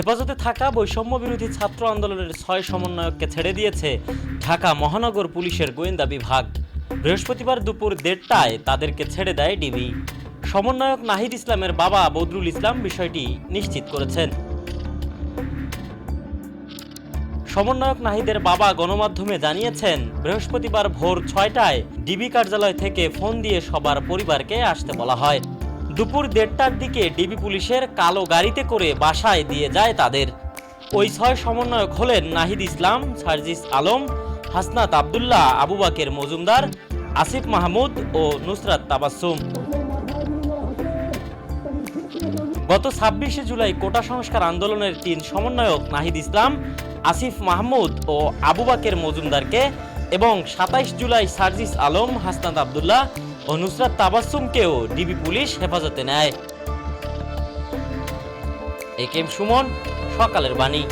হেফাজতে থাকা বৈষম্য বিরোধী ছাত্র আন্দোলনের ছয় সমন্বয়ককে ছেড়ে দিয়েছে ঢাকা মহানগর পুলিশের গোয়েন্দা বিভাগ। বৃহস্পতিবার দুপুর দেড়টায় তাদেরকে ছেড়ে দেয় ডিবি। সমন্বয়ক নাহিদ ইসলামের বাবা বদরুল ইসলাম বিষয়টি নিশ্চিত করেছেন। সমন্বয়ক নাহিদের বাবা গণমাধ্যমে জানিয়েছেন, বৃহস্পতিবার ভোর ছয়টায় ডিবি কার্যালয় থেকে ফোন দিয়ে সবার পরিবারকে আসতে বলা হয়। দুপুর দেড়টার দিকে ডিবি পুলিশের কালো গাড়িতে করে বাসায় দিয়ে যায় তাদের। ওই ছয় সমন্বয়ক হলেন নাহিদ ইসলাম, সার্জিস আলম, হাসনাত আবদুল্লাহ, আবু বাকের মজুমদার, আসিফ মাহমুদ ও নুসরাত তাবাসুম গত ছাব্বিশে জুলাই কোটা সংস্কার আন্দোলনের তিন সমন্বয়ক নাহিদ ইসলাম, আসিফ মাহমুদ ও আবু বাকের মজুমদারকে এবং সাতাইশ জুলাই সার্জিস আলম, হাসনাত আবদুল্লাহ ও নুসরাত তাবাসুমকেও ডিবি পুলিশ হেফাজতে নেয়। এ কেম সুমন সকালের বাণী।